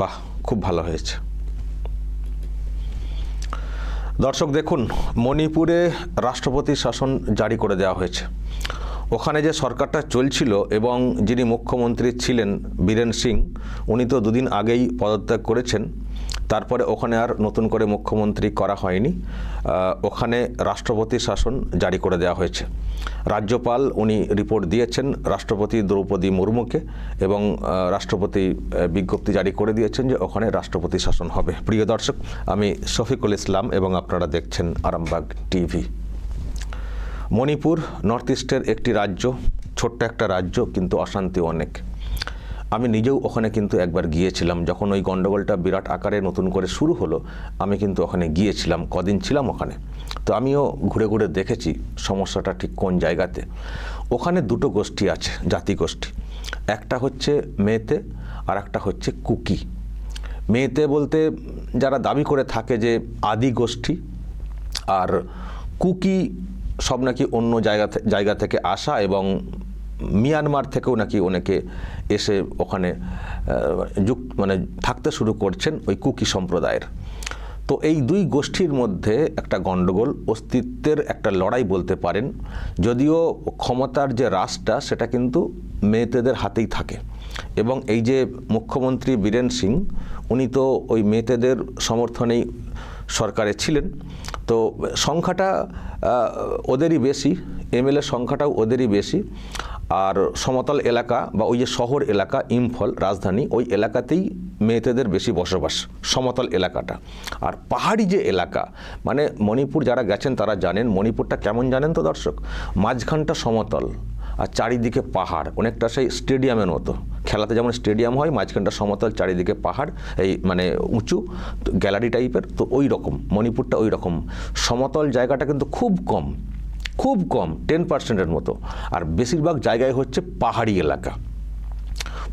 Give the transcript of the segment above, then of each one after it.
বাহ, খুব ভালো হয়েছে। দর্শক দেখুন, মণিপুরে রাষ্ট্রপতি শাসন জারি করে দেওয়া হয়েছে। ওখানে যে সরকারটা চলছিল এবং যিনি মুখ্যমন্ত্রী ছিলেন বীরেন সিং, উনি তো দুদিন আগেই পদত্যাগ করেছেন। তারপরে ওখানে আর নতুন করে মুখ্যমন্ত্রী করা হয়নি। ওখানে রাষ্ট্রপতি শাসন জারি করে দেওয়া হয়েছে। রাজ্যপাল উনি রিপোর্ট দিয়েছেন রাষ্ট্রপতি দ্রৌপদী মুর্মুকে এবং রাষ্ট্রপতি বিজ্ঞপ্তি জারি করে দিয়েছেন যে ওখানে রাষ্ট্রপতি শাসন হবে। প্রিয় দর্শক, আমি শফিকুল ইসলাম এবং আপনারা দেখছেন আরামবাগ টিভি। মণিপুর নর্থ ইস্টের একটি রাজ্য, ছোট্ট একটা রাজ্য, কিন্তু অশান্তি অনেক। আমি নিজেও ওখানে কিন্তু একবার গিয়েছিলাম। যখন ওই গণ্ডগোলটা বিরাট আকারে নতুন করে শুরু হলো, আমি কিন্তু ওখানে গিয়েছিলাম, কদিন ছিলাম ওখানে। তো আমিও ঘুরে ঘুরে দেখেছি সমস্যাটা ঠিক কোন জায়গাতে। ওখানে দুটো গোষ্ঠী আছে, জাতি গোষ্ঠী। একটা হচ্ছে মেয়েতে আর একটা হচ্ছে কুকি। মেয়েতে বলতে যারা দাবি করে থাকে যে আদি গোষ্ঠী, আর কুকি সব নাকি অন্য জায়গা জায়গা থেকে আসা এবং মিয়ানমার থেকেও নাকি অনেকে এসে ওখানে আহ, যুক মানে থাকতে শুরু করছেন ওই কুকি সম্প্রদায়ের। তো এই দুই গোষ্ঠীর মধ্যে একটা গণ্ডগোল অস্তিত্বের একটা লড়াই বলতে পারেন। যদিও ক্ষমতার যে রাসটা সেটা কিন্তু মেয়েতেদের হাতেই থাকে। এবং এই যে মুখ্যমন্ত্রী বীরেন সিং উনি তো ওই মেয়েতেদের সমর্থনেই সরকারে ছিলেন। তো সংখ্যাটা ওদেরই বেশি এমএলএ সংখ্যাটাও ওদেরই বেশি। আর সমতল এলাকা বা ওই যে শহর এলাকা, ইম্ফল, রাজধানী, ওই এলাকাতেই মেয়েতেদের বেশি বসবাস, সমতল এলাকাটা। আর পাহাড়ি যে এলাকা মানে মণিপুর যারা গেছেন তারা জানেন, মণিপুরটা কেমন জানেন তো দর্শক? মাঝখানটা সমতল আর চারিদিকে পাহাড়, অনেকটা সেই স্টেডিয়ামের মতো। খেলাতে যেমন স্টেডিয়াম হয়, মাঝখানটা সমতল, চারিদিকে পাহাড়, এই মানে উঁচু, গ্যালারি টাইপের, তো ওই রকম, মণিপুরটা ওই রকম। সমতল জায়গাটা কিন্তু খুব কম। খুব কম টেন পার্সেন্টের মতো। আর বেশিরভাগ জায়গায় হচ্ছে পাহাড়ি এলাকা।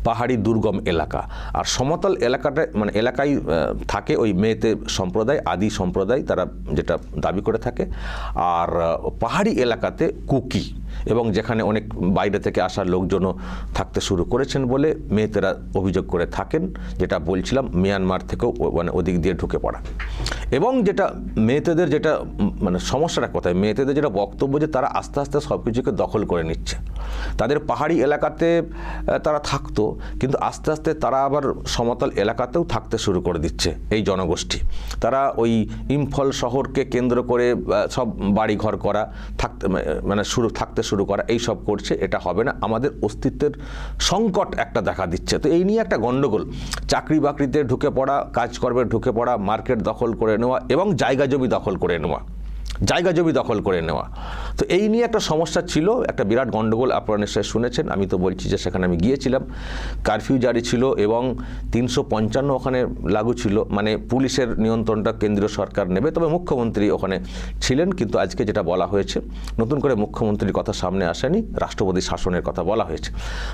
পাহাড়ি দুর্গম এলাকা। আর সমতল এলাকাটা মানে এলাকায় থাকে ওই মেয়েতে সম্প্রদায়, আদি সম্প্রদায়, তারা যেটা দাবি করে থাকে। আর পাহাড়ি এলাকাতে কুকি। এবং যেখানে অনেক বাইরে থেকে আসা লোকজনও থাকতে শুরু করেছেন বলে মেয়েতেরা অভিযোগ করে থাকেন, যেটা বলছিলাম, মিয়ানমার থেকেও মানে ওদিক দিয়ে ঢুকে পড়া। এবং যেটা মেয়েতেদের যেটা মানে সমস্যাটা কোথায়? মেয়েদের যেটা বক্তব্য যে তারা আস্তে আস্তে সব কিছুকে দখল করে নিচ্ছে। তাদের পাহাড়ি এলাকাতে তারা থাকতো, কিন্তু আস্তে আস্তে তারা আবার সমতল এলাকাতেও থাকতে শুরু করে দিচ্ছে এই জনগোষ্ঠী। তারা ওই ইম্ফল শহরকে কেন্দ্র করে সব বাড়ি ঘর করা, থাকতে মানে শুরু, থাকতে শুরু করা এই সব করছে, এটা হবে না। আমাদের অস্তিত্বের সংকট একটা দেখা দিচ্ছে। তো এই নিয়ে একটা গণ্ডগোল চাকরি বাকরিতে ঢুকে পড়া কাজকর্মে ঢুকে পড়া, মার্কেট দখল করে নেওয়া এবং জায়গা জমি দখল করে নেওয়া। জায়গা জমি দখল করে নেওয়া। তো এই নিয়ে একটা সমস্যা ছিল, একটা বিরাট গণ্ডগোল আপনারা নিশ্চয়ই শুনেছেন, আমি তো বলছি যে সেখানে আমি গিয়েছিলাম। কারফিউ জারি ছিল এবং তিনশো পঞ্চান্ন ওখানে লাগু ছিল মানে পুলিশের নিয়ন্ত্রণটা কেন্দ্রীয় সরকার নেবে, তবে মুখ্যমন্ত্রী ওখানে ছিলেন, কিন্তু আজকে যেটা বলা হয়েছে, নতুন করে মুখ্যমন্ত্রীর কথা সামনে আসেনি রাষ্ট্রপতি শাসনের কথা বলা হয়েছে।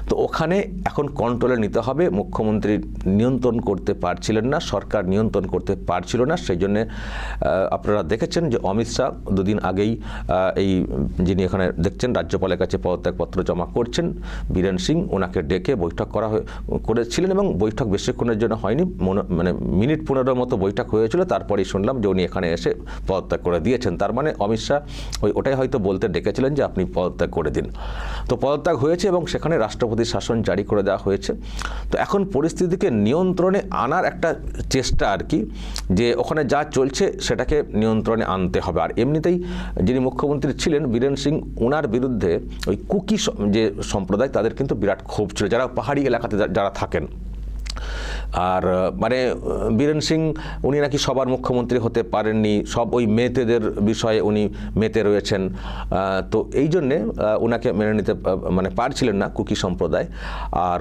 তো ওখানে এখন কন্ট্রোলে নিতে হবে, মুখ্যমন্ত্রী নিয়ন্ত্রণ করতে পারছিলেন না, সরকার নিয়ন্ত্রণ করতে পারছিল না, সেই জন্যে আপনারা দেখেছেন যে অমিত শাহ দুদিন আগেই এই যিনি এখানে দেখছেন রাজ্যপালের কাছে পদত্যাগপত্র জমা করছেন, বীরেন সিং, ওনাকে ডেকে বৈঠক করা করেছিলেন এবং বৈঠক বেশিক্ষণের জন্য হয়নি। মনে- মানে মিনিট পনেরোর মতো বৈঠক হয়েছিল, তারপরেই শুনলাম যে উনি এখানে এসে পদত্যাগ করে দিয়েছেন। তার মানে অমিত শাহ ওই ওটাই হয়তো বলতে ডেকেছিলেন যে আপনি পদত্যাগ করে দিন। তো পদত্যাগ হয়েছে এবং সেখানে রাষ্ট্রপতির শাসন জারি করে দেওয়া হয়েছে। তো এখন পরিস্থিতিকে নিয়ন্ত্রণে আনার একটা চেষ্টা আর কি, যে ওখানে যা চলছে সেটাকে নিয়ন্ত্রণে আনতে হবে। আর এমনিতেই যিনি মুখ্যমন্ত্রী ছিলেন বীরেন সিং, ওনার বিরুদ্ধে ওই কুকি যে সম্প্রদায়, তাদের কিন্তু বিরাট ক্ষোভ ছিল। যারা পাহাড়ি এলাকাতে যারা থাকেন আর মানে বীরেন সিং, উনি নাকি সবার মুখ্যমন্ত্রী হতে পারেননি, সব ওই মেতেদের বিষয়ে উনি মেতে রয়েছেন। তো এই জন্যে ওনাকে মেনে নিতে মানে পারছিলেন না কুকি সম্প্রদায়। আর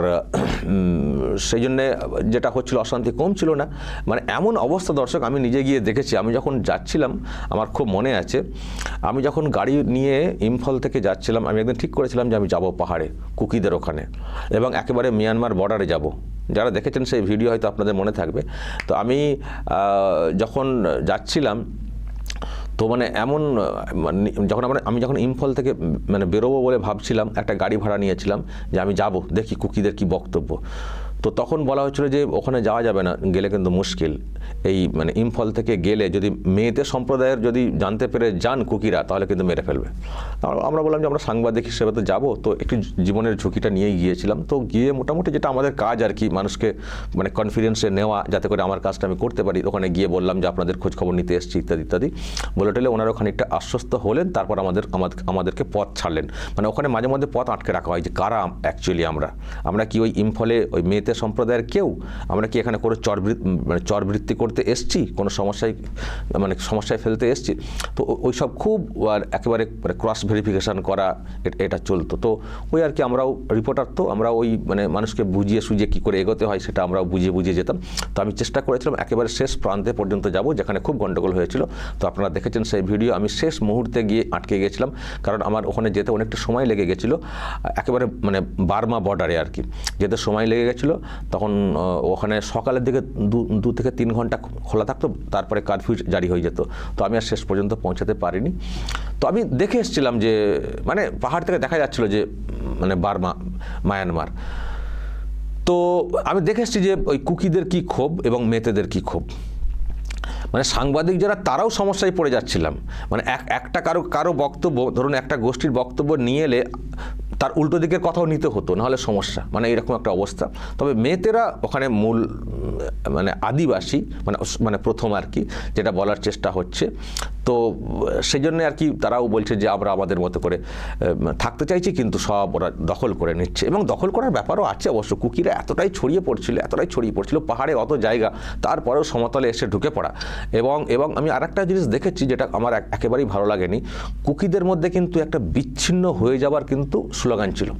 সেই জন্যে যেটা হচ্ছিল অশান্তি কম ছিল না। মানে এমন অবস্থা দর্শক, আমি নিজে গিয়ে দেখেছি। আমি যখন যাচ্ছিলাম, আমার খুব মনে আছে, আমি যখন গাড়ি নিয়ে ইম্ফল থেকে যাচ্ছিলাম, আমি একদিন ঠিক করেছিলাম যে আমি যাব পাহাড়ে, কুকিদের ওখানে। এবং একেবারে মিয়ানমার বর্ডারে যাব। যারা দেখেছেন সেই ভিডিও হয়তো আপনাদের মনে থাকবে। তো আমি যখন যাচ্ছিলাম, তো মানে এমন মানে যখন আমরা, আমি যখন ইম্ফল থেকে মানে বেরোবো বলে ভাবছিলাম, একটা গাড়ি ভাড়া নিয়েছিলাম যে আমি যাব, দেখি কুকিদের কি বক্তব্য। তো তখন বলা হচ্ছিল যে ওখানে যাওয়া যাবে না, গেলে কিন্তু মুশকিল। এই মানে ইম্ফল থেকে গেলে যদি মেয়েতে সম্প্রদায়ের যদি জানতে পেরে যান কুকিরা, তাহলে কিন্তু মেরে ফেলবে। আমরা বললাম যে আমরা সাংবাদিক হিসেবে তো যাব, তো একটু জীবনের ঝুঁকিটা নিয়েই গিয়েছিলাম। তো গিয়ে মোটামুটি যেটা আমাদের কাজ আর কি, মানুষকে মানে কনফিডেন্সে নেওয়া, যাতে করে আমার কাজটা আমি করতে পারি, ওখানে গিয়ে বললাম যে আপনাদের খোঁজখবর নিতে এসেছি, ইত্যাদি ইত্যাদি। বলে টেলে ওনারা খানিকটা আশ্বস্ত হলেন, তারপর আমাদের আমাদের- আমাদেরকে পথ ছাড়লেন। মানে ওখানে মাঝে মধ্যে পথ আটকে রাখা হয় যে কারা অ্যাকচুয়ালি আমরা। আমরা কি ওই ইম্ফলে ওই মেয়েতে সম্প্রদায়ের কেউ আমরা কি এখানে কোনো চরবৃত্তি মানে চরবৃত্তি করতে এসছি? কোনো সমস্যায় মানে সমস্যায় ফেলতে এসছি? তো ওই সব খুব আর একেবারে মানে ক্রস ভেরিফিকেশান করা এটা চলতো। তো ওই আর কি আমরাও রিপোর্টার তো আমরা ওই মানে মানুষকে বুঝিয়ে সুঝিয়ে কী করে এগোতে হয় সেটা আমরাও বুঝিয়ে বুঝিয়ে যেতাম। তো আমি চেষ্টা করেছিলাম একেবারে শেষ প্রান্তে পর্যন্ত যাব, যেখানে খুব গণ্ডগোল হয়েছিল। তো আপনারা দেখেছেন সেই ভিডিও, আমি শেষ মুহূর্তে গিয়ে আটকে গেছিলাম। কারণ আমার ওখানে যেতে অনেকটা সময় লেগে গেছিল। একেবারে মানে বার্মা বর্ডারে আর কি। যেতে সময় লেগে গেছিল। তখন ওখানে সকালের দিকে দু দু থেকে তিন ঘণ্টা খোলা থাকতো, তারপরে কারফিউ জারি হয়ে যেত। তো আমি আর শেষ পর্যন্ত পৌঁছাতে পারিনি। তো আমি দেখে এসেছিলাম যে মানে পাহাড় থেকে দেখা যাচ্ছিল যে মানে বার্মা, মায়ানমার। তো আমি দেখে এসেছি যে, ওই কুকিদের কি ক্ষোভ এবং মেতেদের কি ক্ষোভ। মানে সাংবাদিক যারা, তারাও সমস্যায় পড়ে যাচ্ছিলাম। মানে এক, একটা কারও কারও বক্তব্য, ধরুন একটা গোষ্ঠীর বক্তব্য নিয়ে এলে তার উল্টো দিকের কথাও নিতে হতো, নাহলে সমস্যা মানে এরকম একটা অবস্থা। তবে মেয়েতেরা ওখানে মূল মানে আদিবাসী মানে মানে প্রথম আর কি, যেটা বলার চেষ্টা হচ্ছে। তো সেই জন্য আর কি তারাও বলছে যে, আমরা আমাদের মতো করে থাকতে চাইছি, কিন্তু সব ওরা দখল করে নিচ্ছে। এবং দখল করার ব্যাপারও আছে অবশ্য। কুকিরা এতটাই ছড়িয়ে পড়ছিল, এতটাই ছড়িয়ে পড়ছিল, পাহাড়ে অত জায়গা, তারপরেও সমতলে এসে ঢুকে পড়া। এবং এবং আমি আরেকটা জিনিস দেখেছি, যেটা আমার এক- একেবারেই ভালো লাগেনি। কুকিদের মধ্যে কিন্তু একটা বিচ্ছিন্ন হয়ে যাওয়ার কিন্তু স্লোগান ছিল।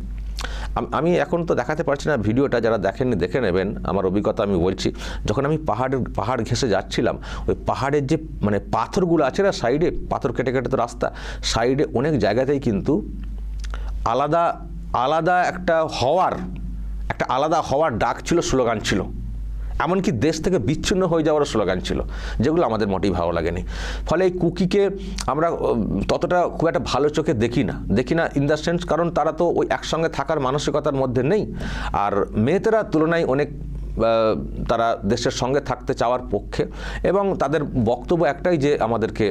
আম- এখন তো দেখাতে পারছি না ভিডিওটা, যারা দেখেননি দেখে নেবেন। আমার অভিজ্ঞতা আমি বলছি, যখন আমি পাহাড়ের পাহাড় ঘেসে যাচ্ছিলাম, ওই পাহাড়ের যে মানে পাথরগুলো আছে না সাইডে, পাথর কেটে কেটে তো রাস্তা, সাইডে অনেক জায়গাতেই কিন্তু আলাদা আলাদা একটা হওয়ার, একটা আলাদা হওয়ার ডাক ছিল, স্লোগান ছিল। এমনকি দেশ থেকে বিচ্ছিন্ন হয়ে যাওয়ার স্লোগান ছিল, যেগুলো আমাদের মোটেই ভালো লাগেনি। ফলে এই কুকিকে আমরা ততটা খুব একটা ভালো চোখে দেখি না। দেখি না ইন দ্য সেন্স কারণ তারা তো ওই একসঙ্গে থাকার মানসিকতার মধ্যে নেই। আর মেয়েতেরা তুলনায় অনেক তারা দেশের সঙ্গে থাকতে চাওয়ার পক্ষে এবং তাদের বক্তব্য একটাই যে আমাদেরকে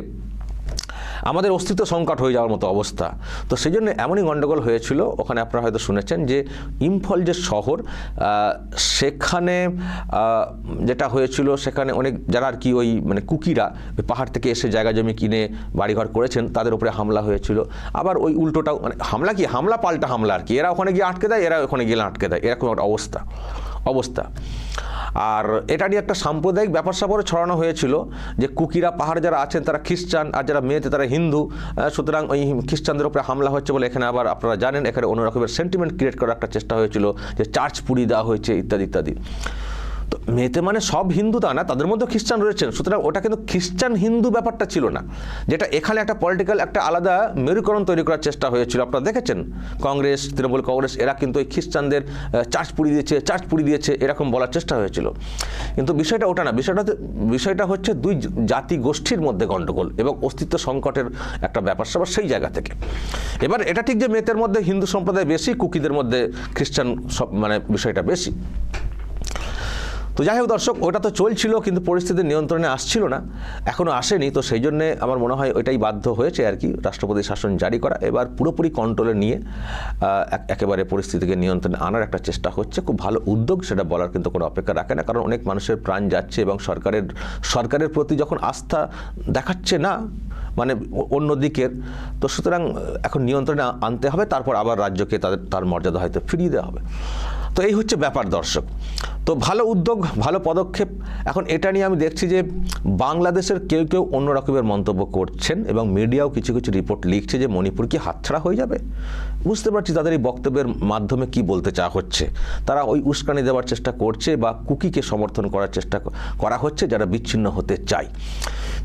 আমাদের অস্তিত্ব সংকট হয়ে যাওয়ার মতো অবস্থা। তো সেই জন্য এমনই গণ্ডগোল হয়েছিল, ওখানে আপনারা হয়তো শুনেছেন যে ইম্ফল যে শহর সেখানে যেটা হয়েছিল, সেখানে অনেক যারা আর কি ওই মানে কুকিরা পাহাড় থেকে এসে জায়গা জমি কিনে বাড়িঘর করেছেন, তাদের উপরে হামলা হয়েছিল। আবার ওই উল্টোটাও মানে হামলা কি? হামলা পাল্টা হামলা আর কি। এরা ওখানে গিয়ে আটকে দেয়, এরা ওখানে গেলে আটকে দেয়। এরকম একটা অবস্থা। অবস্থা। আর এটা নিয়ে একটা সাম্প্রদায়িক ব্যাপার স্যাপারও ছড়ানো হয়েছিল যে কুকিরা পাহাড় যারা আছেন তারা খ্রিস্টান আর যারা মেয়েতে তারা হিন্দু। সুতরাং ওই খ্রিস্টানদের উপরে হামলা হচ্ছে বলে এখানে আবার আপনারা জানেন, এখানে অন্য রকমের সেন্টিমেন্ট ক্রিয়েট করার একটা চেষ্টা হয়েছিল যে চার্চ পুড়িয়ে দেওয়া হয়েছে ইত্যাদি ইত্যাদি। তো মেয়েতে মানে সব হিন্দু তা না, তাদের মধ্যে খ্রিস্টান রয়েছেন। সুতরাং ওটা কিন্তু খ্রিস্টান হিন্দু ব্যাপারটা ছিল না। যেটা এখানে একটা পলিটিক্যাল একটা আলাদা মেরুকরণ তৈরি করার চেষ্টা হয়েছিল। আপনারা দেখেছেন? কংগ্রেস, তৃণমূল কংগ্রেস, এরা কিন্তু ওই খ্রিস্টানদের চার্চ পুড়িয়ে দিয়েছে চার্চ পুড়িয়ে দিয়েছে, এরকম বলার চেষ্টা হয়েছিল। কিন্তু বিষয়টা ওটা না, বিষয়টা বিষয়টা হচ্ছে দুই জাতি গোষ্ঠীর মধ্যে গণ্ডগোল এবং অস্তিত্ব সংকটের একটা ব্যাপার স্যাপার সেই জায়গা থেকে। এবার এটা ঠিক যে মেয়েদের মধ্যে হিন্দু সম্প্রদায় বেশি, কুকিদের মধ্যে খ্রিস্টান সব মানে বিষয়টা বেশি। তো যাই হোক দর্শক, ওটা তো চলছিল কিন্তু পরিস্থিতি নিয়ন্ত্রণে আসছিল না। এখনও আসেনি, তো সেই জন্যে আমার মনে হয় ওইটাই বাধ্য হয়েছে আর কি রাষ্ট্রপতি শাসন জারি করা। এবার পুরোপুরি কন্ট্রোলে নিয়ে এক- একেবারে পরিস্থিতিকে নিয়ন্ত্রণে আনার একটা চেষ্টা হচ্ছে। খুব ভালো উদ্যোগ সেটা বলার কিন্তু কোনো অপেক্ষা রাখে না, কারণ অনেক মানুষের প্রাণ যাচ্ছে এবং সরকারের সরকারের প্রতি যখন আস্থা দেখাচ্ছে না মানে অন্য দিকের, তো সুতরাং এখন নিয়ন্ত্রণে আনতে হবে, তারপর আবার রাজ্যকে তাদের, তার মর্যাদা হয়তো ফিরিয়ে দেওয়া হবে। তো এই হচ্ছে ব্যাপার দর্শক। তো ভালো উদ্যোগ, ভালো পদক্ষেপ। এখন এটা নিয়ে আমি দেখছি যে বাংলাদেশের কেউ কেউ অন্য রকমের মন্তব্য করছেন এবং মিডিয়াও কিছু কিছু রিপোর্ট লিখছে যে মণিপুর কি হাতছাড়া হয়ে যাবে? বুঝতে পারছি তাদের এই বক্তব্যের মাধ্যমে কি বলতে চাওয়া হচ্ছে। তারা ওই উস্কানি দেওয়ার চেষ্টা করছে বা কুকিকে সমর্থন করার চেষ্টা করা হচ্ছে যারা বিচ্ছিন্ন হতে চায়।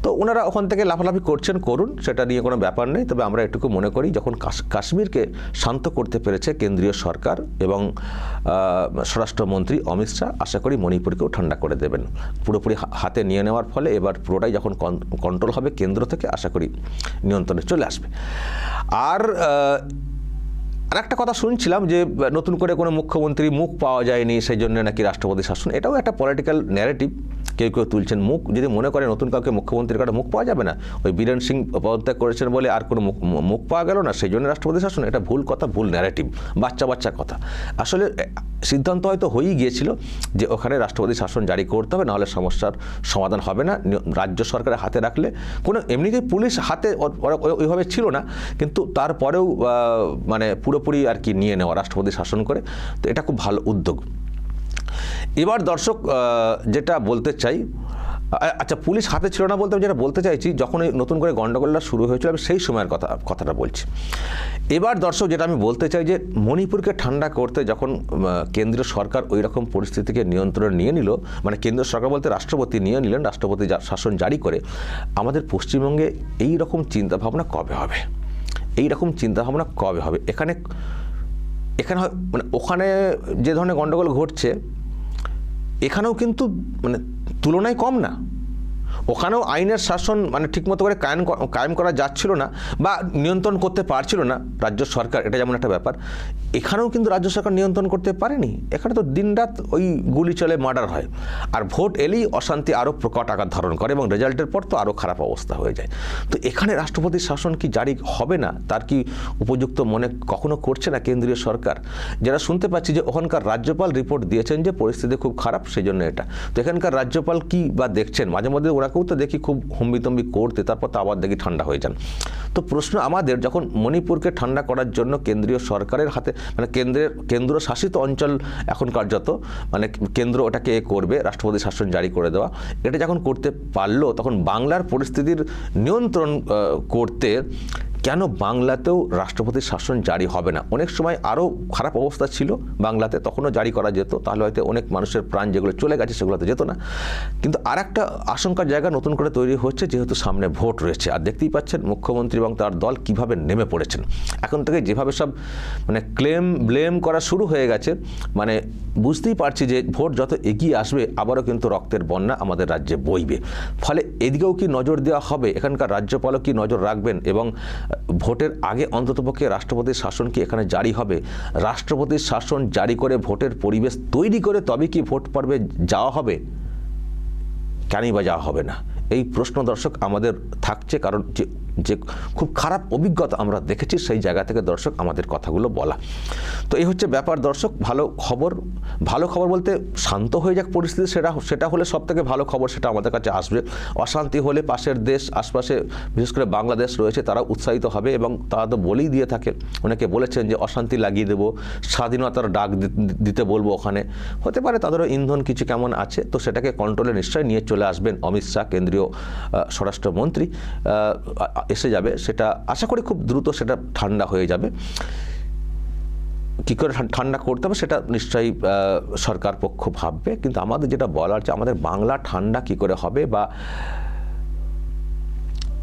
তো ওনারা ওখান থেকে লাফালাফি করছেন, করুন, সেটা নিয়ে কোনো ব্যাপার নেই। তবে আমরা এটুকু মনে করি, যখন কাশ- কাশ্মীরকে শান্ত করতে পেরেছে কেন্দ্রীয় সরকার এবং স্বরাষ্ট্রমন্ত্রী অমিত শাহ, আশা করি মণিপুরকেও ঠান্ডা করে দেবেন। পুরোপুরি হাতে নিয়ে নেওয়ার ফলে এবার পুরোটাই যখন কন্ট্রোল হবে কেন্দ্র থেকে, আশা করি নিয়ন্ত্রণে চলে আসবে। আর আর একটা কথা শুনছিলাম যে নতুন করে কোনো মুখ্যমন্ত্রী মুখ পাওয়া যায়নি, সেই জন্য নাকি রাষ্ট্রপতি শাসন। এটাও একটা পলিটিক্যাল ন্যারেটিভ কেউ কেউ তুলছেন মুখ। যদি মনে করে নতুন কাউকে মুখ্যমন্ত্রীর কাছে মুখ পাওয়া যাবে না, ওই বীরেন সিং পদত্যাগ করেছেন বলে আর কোনো মুখ- মুখ পাওয়া গেল না, সেই জন্য রাষ্ট্রপতি শাসন। এটা ভুল কথা, ভুল ন্যারেটিভ বাচ্চা বাচ্চা কথা। আসলে সিদ্ধান্ত হয়তো হয়েই গিয়েছিল যে ওখানে রাষ্ট্রপতি শাসন জারি করতে হবে, নাহলে সমস্যার সমাধান হবে না। রাজ্য সরকারের হাতে রাখলে কোনো, এমনিতেই পুলিশ হাতে ওইভাবে ছিল না, কিন্তু তারপরেও মানে পুরোপুরি আর কি নিয়ে নেওয়া, রাষ্ট্রপতি শাসন করে, তো এটা খুব ভালো উদ্যোগ। এবার দর্শক যেটা বলতে চাই আচ্ছা পুলিশ হাতে ছিল না বলতে আমি যেটা বলতে চাইছি, যখন এই নতুন করে গণ্ডগোলটা শুরু হয়েছিল, আমি সেই সময়ের কথা, কথাটা বলছি। এবার দর্শক, যেটা আমি বলতে চাই যে, মণিপুরকে ঠান্ডা করতে যখন কেন্দ্রীয় সরকার ওই রকম পরিস্থিতিকে নিয়ন্ত্রণে নিয়ে নিল মানে কেন্দ্রীয় সরকার বলতে রাষ্ট্রপতি নিয়ে নিলেন, রাষ্ট্রপতি শাসন জারি করে, আমাদের পশ্চিমবঙ্গে এই রকম চিন্তাভাবনা কবে হবে? এই রকম চিন্তাভাবনা কবে হবে? এখানে এখানে মানে ওখানে যে ধরনের গণ্ডগোল ঘটছে, এখানেও কিন্তু মানে তুলনায় কম না। ওখানেও আইনের শাসন মানে ঠিকমতো করে কায়েম কায়েম করা যাচ্ছিল না বা নিয়ন্ত্রণ করতে পারছিল না রাজ্য সরকার, এটা যেমন একটা ব্যাপার। এখানেও কিন্তু রাজ্য সরকার নিয়ন্ত্রণ করতে পারেনি। এখানে তো দিনরাত ওই গুলি চলে, মার্ডার হয়। আর ভোট এলেই অশান্তি আরও প্রকট আকার ধারণ করে এবং রেজাল্টের পর তো আরও খারাপ অবস্থা হয়ে যায়। তো এখানে রাষ্ট্রপতির শাসন কি জারি হবে না? তার কি উপযুক্ত মনে কখনো করছে না কেন্দ্রীয় সরকার? যারা শুনতে পাচ্ছি যে ওখানকার রাজ্যপাল রিপোর্ট দিয়েছেন যে পরিস্থিতি খুব খারাপ সেই জন্য এটা। তো এখানকার রাজ্যপাল কি বা দেখছেন? মাঝে মধ্যে ওনাকেও তো দেখি খুব হম্বিতম্বি করতে, তারপর তো আবার দেখি ঠান্ডা হয়ে যান। তো প্রশ্ন আমাদের, যখন মণিপুরকে ঠান্ডা করার জন্য কেন্দ্রীয় সরকারের হাতে মানে কেন্দ্রের কেন্দ্র শাসিত অঞ্চল এখন কার্যত মানে কেন্দ্র ওটাকে করবে রাষ্ট্রপতি শাসন জারি করে দেওয়া, এটা যখন করতে পারল, তখন বাংলার পরিস্থিতির নিয়ন্ত্রণ করতে কেন বাংলাতেও রাষ্ট্রপতির শাসন জারি হবে না? অনেক সময় আরও খারাপ অবস্থা ছিল, বাংলাতে তখনও জারি করা যেত, তাহলে হয়তো অনেক মানুষের প্রাণ যেগুলো চলে গেছে সেগুলোতে যেত না। কিন্তু আর একটা আশঙ্কার জায়গা নতুন করে তৈরি হচ্ছে যেহেতু সামনে ভোট রয়েছে। আর দেখতেই পাচ্ছেন, মুখ্যমন্ত্রী এবং তার দল কীভাবে নেমে পড়েছেন। এখন থেকে যেভাবে সব মানে ক্লেম, ব্লেম করা শুরু হয়ে গেছে মানে বুঝতেই পারছি যে ভোট যত এগিয়ে আসবে, আবারও কিন্তু রক্তের বন্যা আমাদের রাজ্যে বইবে। ফলে এদিকেও কি নজর দেওয়া হবে? এখানকার রাজ্যপালও কি নজর রাখবেন? এবং ভোটের আগে অন্ততপক্ষে রাষ্ট্রপতির শাসন কি এখানে জারি হবে? রাষ্ট্রপতির শাসন জারি করে ভোটের পরিবেশ তৈরি করে তবে কি ভোট পর্বে যাওয়া হবে? কেনই বা যাওয়া হবে না? এই প্রশ্ন দর্শক আমাদের থাকছে, কারণ যে যে খুব খারাপ অভিজ্ঞতা আমরা দেখেছি, সেই জায়গা থেকে দর্শক আমাদের কথাগুলো বলা। তো এই হচ্ছে ব্যাপার দর্শক, ভালো খবর ভালো খবর বলতে শান্ত হয়ে যাক পরিস্থিতি, সেটা সেটা হলে সব থেকে ভালো খবর সেটা আমাদের কাছে আসবে। অশান্তি হলে পাশের দেশ, আশপাশে বিশেষ করে বাংলাদেশ রয়েছে, তারা উৎসাহিত হবে এবং তারা তো বলেই দিয়ে থাকে। অনেকে বলেছেন যে অশান্তি লাগিয়ে দেবো, স্বাধীনতার ডাক দিতে বলব ওখানে। হতে পারে তাদেরও ইন্ধন কিছু কেমন আছে, তো সেটাকে কন্ট্রোলে নিশ্চয়ই নিয়ে চলে আসবেন অমিত শাহ, কেন্দ্রীয় স্বরাষ্ট্রমন্ত্রী। এসে যাবে, সেটা আশা করি খুব দ্রুত সেটা ঠান্ডা হয়ে যাবে। কী করে ঠান- ঠান্ডা করতে হবে সেটা নিশ্চয়ই সরকার পক্ষ ভাববে, কিন্তু আমাদের যেটা বলার যে আমাদের বাংলা ঠান্ডা কি করে হবে বা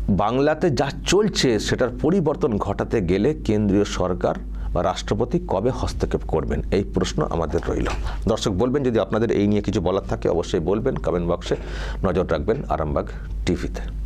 বাংলাতে যা চলছে সেটার পরিবর্তন ঘটাতে গেলে কেন্দ্রীয় সরকার বা রাষ্ট্রপতি কবে হস্তক্ষেপ করবেন? এই প্রশ্ন আমাদের রইল। দর্শক, বলবেন যদি আপনাদের এই নিয়ে কিছু বলার থাকে, অবশ্যই বলবেন। কমেন্ট বক্সে নজর রাখবেন আরামবাগ টিভিতে